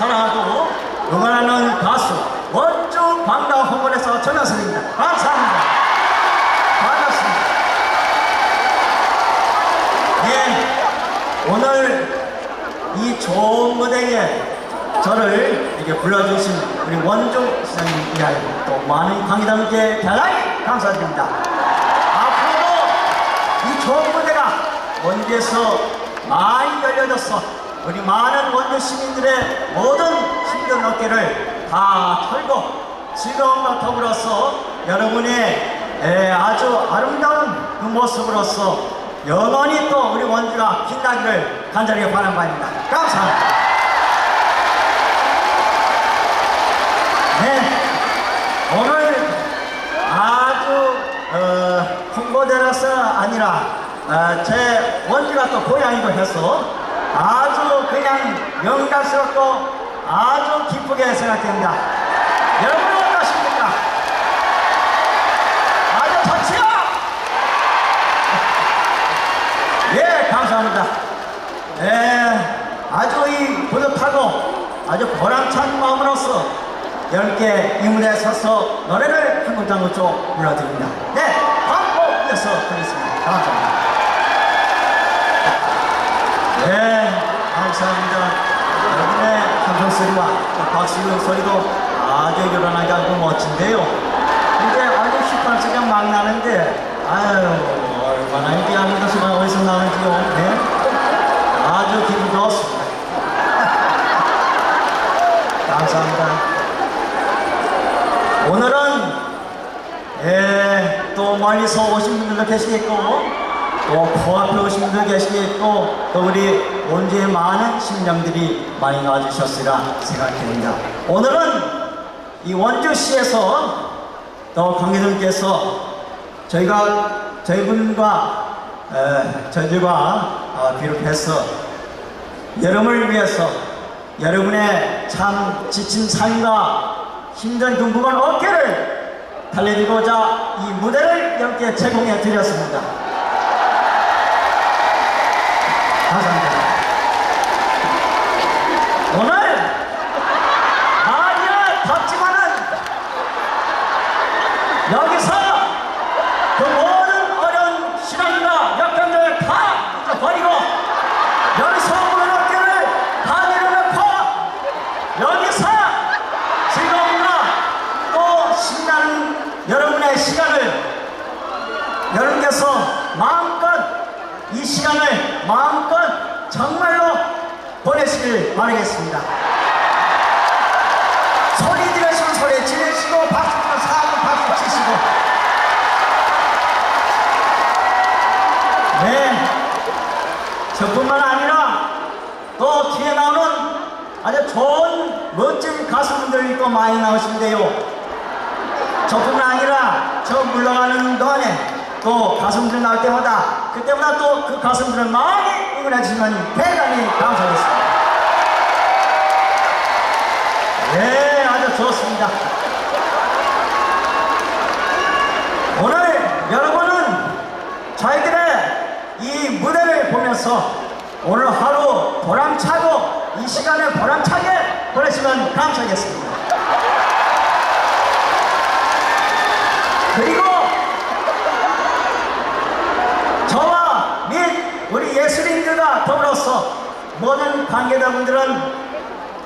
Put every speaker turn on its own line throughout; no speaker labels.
사랑하고 응원하는 가수 원주 광다 홍보에서 전현석입니다. 감사합니다. 반갑습니다. 예, 오늘 이 좋은 무대에 저를 이렇게 불러주신 우리 원주 시장님 이하또 많은 관계자분께 대단히 감사드립니다. 앞으로도 이 좋은 무대가 원주에서 많이 열려져서 우리 많은 원주 시민들의 모든 힘든 어깨를 다 털고 즐거움과 더불어서 여러분의 에, 아주 아름다운 그 모습으로서 영원히 또 우리 원주가 빛나기를 간절히 바라는 바입니다. 감사합니다. 네, 오늘 아주 어, 홍보대라서 아니라 어, 제 원주가 또 고향이고 해서 아주 그냥 영광스럽고 아주 기쁘게 생각됩니다. 여러분 어떠십니까? 아주 좋지요? 예, 감사합니다. 예, 아주 이 뿌듯하고 아주 보람찬 마음으로서 여러분께 이 무대에 서서 노래를 한 곡 한 곡 좀 불러드립니다. 네, 광고 이어서 드리겠습니다. 감사합니다. 네, 감사합니다. 여러분의 함성 소리와 또 박수 소리도 아주 요란하게 하고 멋진데요. 근데 아주 18세가 막 나는데, 아유, 얼마나 이 대한민국 소리가 어디서 나는지요. 네? 아주 기분 좋습니다. 감사합니다. 오늘은 예, 또 멀리서 오신 분들도 계시겠고 또 코앞에 오신 분들도 계시겠고 또 우리 온주에 많은 심령들이 많이 나와주셨으리라 생각됩니다. 오늘은 이 원주시에서 또 관계자님께서 저희가 저희분과 에, 저희들과 어, 비롯해서 여러분을 위해서 여러분의 참 지친 삶과 힘든 그 무거운 어깨를 달래드리고자 이 무대를 여러분께 제공해 드렸습니다. 오늘 아니야 덥지만은 여기서 그 모든 어려운 시간과 역경들을 다 잊어버리고 여기서 무거운 어깨를 다 내려놓고 여기서 즐거움과 또 신나는 여러분의 시간을 여러분께서 마음껏 이 시간을 마음껏 정말로 보내시길 바라겠습니다. 네. 저뿐만 아니라 또 뒤에 나오는 아주 좋은 멋진 가수분들이 또 많이 나오신데요. 저뿐만 아니라 저 물러가는 동안에 또 가수분들 나올 때마다 그때마다 또 그 가수분들을 많이 응원해 주시면 대단히 감사하겠습니다. 네 아주 좋습니다 오늘 여러분은 저희들의 이 무대를 보면서 오늘 하루 보람차고 이 시간을 보람차게 보내시면 감사하겠습니다. 그리고 저와 및 우리 예술인들과 더불어서 모든 관계자분들은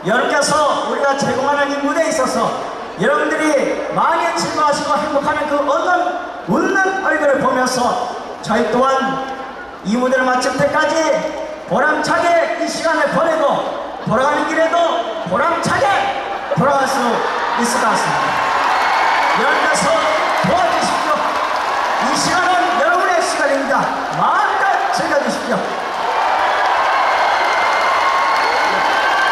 여러분께서 우리가 제공하는 이 무대에 있어서 여러분들이 많이 즐거워하시고 행복하는 그 웃는, 웃는 얼굴을 보면서 저희 또한 이 무대를 마칠 때까지 보람차게 이 시간을 보내고 돌아가는 길에도 보람차게 돌아갈 수 있을 것 같습니다. 여러분께서 도와주십시오. 이 시간은 여러분의 시간입니다. 마음껏 즐겨주십시오.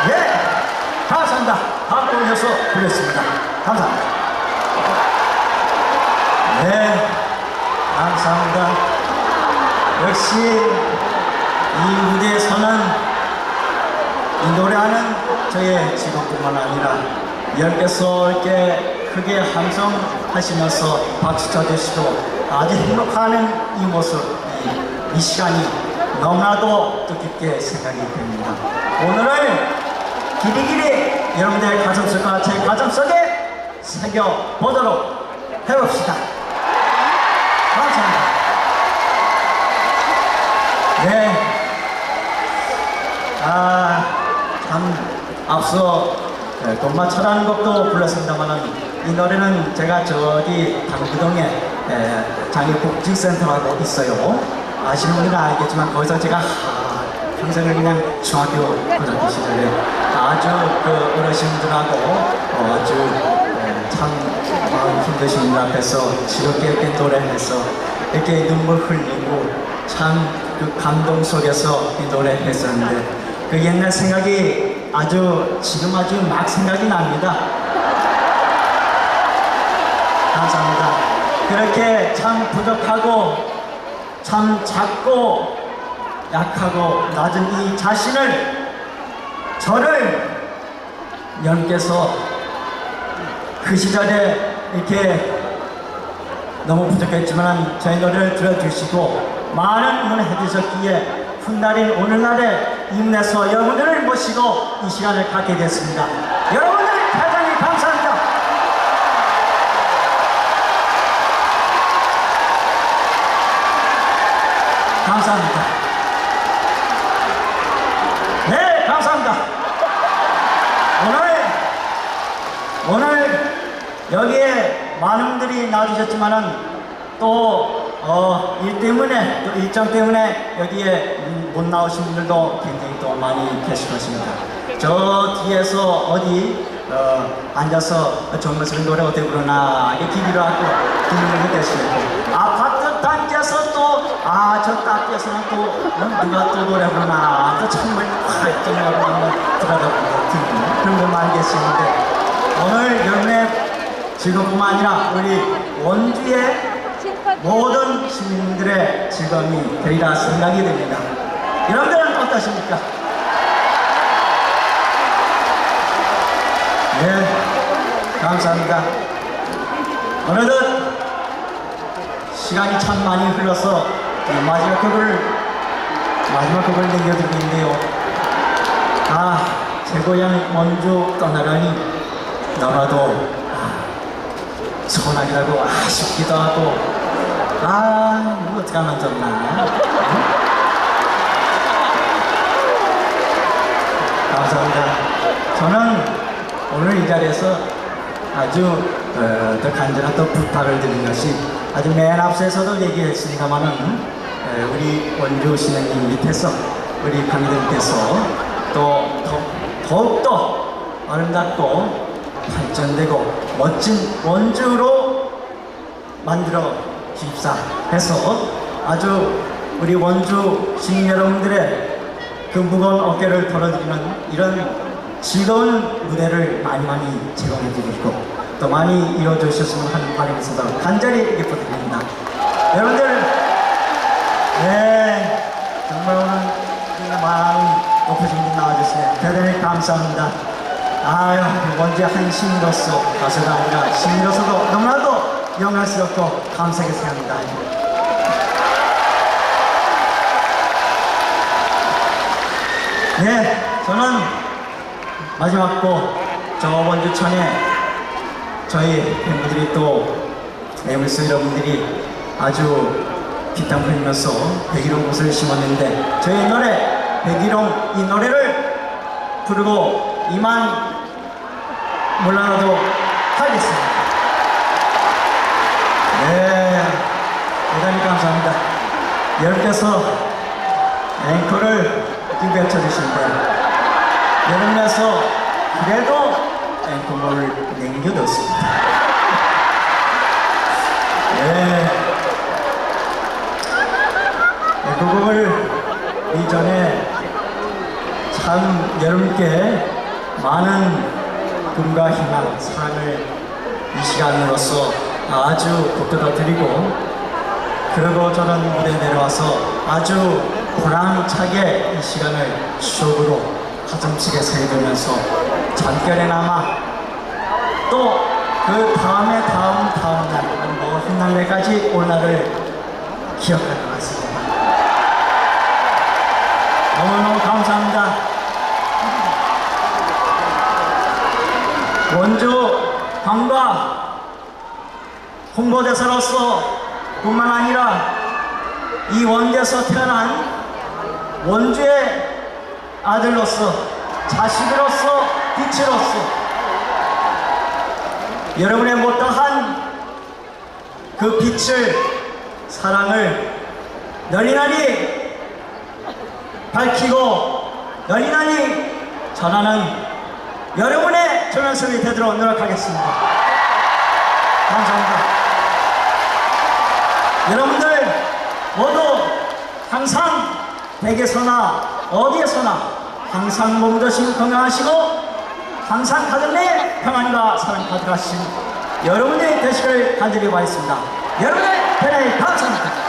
예, 감사합니다. 박수 올려서 부르겠습니다. 감사합니다. 네, 감사합니다. 역시 이 무대에서는 이 노래하는 저의 직업뿐만 아니라 여러분께서 이렇게 크게 함성하시면서 박수 쳐주시고 아주 행복하는 이 모습, 이, 이 시간이 너무나도 뜻깊게 생각이 됩니다. 오늘을 길이길이 여러분들의 가슴속과 제 가슴속에 새겨보도록 해봅시다. 감사합니다. 네. 아, 참, 앞서 네, 돈마차라는 곡도 불렀습니다만은 이 노래는 제가 저기 당구동에 에, 장애복지센터라고 있어요. 아시는 분들은 알겠지만 거기서 제가 아, 평생을 그냥 중학교 고등학교 시절에 아주 그 어르신들하고 어, 아주 에, 참 마음 힘드신 분 앞에서 즐겁게 이렇게 노래해서 이렇게 눈물 흘리고 참 그 감동 속에서 이 노래했었는데 그 옛날 생각이 아주 지금 아주 막 생각이 납니다. 감사합니다. 그렇게 참 부족하고 참 작고 약하고 낮은 이 자신을 저를 연께서 그 시절에 이렇게 너무 부족했지만 저희 노래를 들어주시고 많은 응원해 주셨기에 훗날인 오늘날에 임내서 여러분들을 모시고 이 시간을 갖게 됐습니다. 여러분들 대단히 감사합니다. 감사합니다. 네, 감사합니다. 오늘 오늘 여기에 많은 분들이 나와주셨지만은 또 어, 일 때문에 또 일정 때문에 여기에 음, 못 나오신 분들도 굉장히 또 많이 계실 것입니다. 저 뒤에서 어디 어, 앉아서 정말스러운 노래 어떻게 부르나 이렇게 기기를 하고 듣는 분도 계시고 아파트 단지에서 또아저 단지에서는 또 어, 누가 또 노래 부르나 또 정말 활동하고 한번 들어다보고 듣는 그런 분 많이 계시는데 오늘 여름에 즐거움뿐만 아니라 우리 원주의 모든 시민들의 즐거움이 되리라 생각이 됩니다. 여러분들은 어떠십니까? 네, 감사합니다. 어느덧 시간이 참 많이 흘러서 이 마지막 곡을 마지막 곡을 남겨드리고 있는데요. 아, 제 고향 원주 떠나라니 너라도 아, 서운하기도 하고 아쉽기도 하고 아, 이거 어떻게 하면 좋나? 감사합니다. 저는 오늘 이 자리에서 아주 어, 더 간절한 또 부탁을 드린 것이 아주 맨 앞서서도 얘기했습니다만은 에, 우리 원주 신행님 밑에서 우리 강의들께서 또 더, 더욱더 아름답고 발전되고 멋진 원주로 만들어 주십사 해서 아주 우리 원주 시민 여러분들의 그 무거운 어깨를 덜어드리는 이런 즐거운 무대를 많이 많이 제공해 드리고 또 많이 이루어져 주셨으면 하는 바람에서 간절히 부탁드립니다. 여러분들 네 정말 오늘 이 마음 높으신 분 나와주시네 대단히 감사합니다. 아유 먼저 한 시민으로서 가수가 아니라 시민으로서도 너무나도 영광스럽고 감사하게 생각합니다. 네, 저는 마지막 곡저 원주천에 저희 팬분들이 또 에물스 여러분들이 아주 피땀 흘리면서 백일홍 옷을 심었는데 저희 노래 백일홍 이 노래를 부르고 이만 물러나도 하겠습니다. 네, 대단히 감사합니다. 여러분께서 앵커를 이렇게 외쳐주시는데 여러분께서 그래도 앵커를 남겨뒀습니다. 네, 앵커곡을 이전에 참 여러분께 많은 꿈과 희망, 사랑을 이 시간으로서 아주 북돋아 드리고 그리고 저는 무대에 내려와서 아주 보람차게 이 시간을 추억으로 가슴속에 새기면서 잠결에나마 또 그 다음에 다음 다음 날, 뭐 훗날내까지 오늘날을 기억할 것 같습니다. 너무너무 감사합니다. 원주 관과 홍보대사로서 뿐만 아니라 이 원주에서 태어난 원주의 아들로서 자식으로서 빛으로서 여러분의 못다한 그 빛을 사랑을 널리나리 밝히고 널리나리 전하는 여러분의 조연습이 되도록 노력하겠습니다. 감사합니다. 여러분들 모두 항상 댁에서나 어디에서나 항상 몸 조심 건강하시고 항상 가정 내 평안과 사랑 가득하신 여러분의 되시길 간절히 바랬습니다. 여러분의 배려에 감사합니다.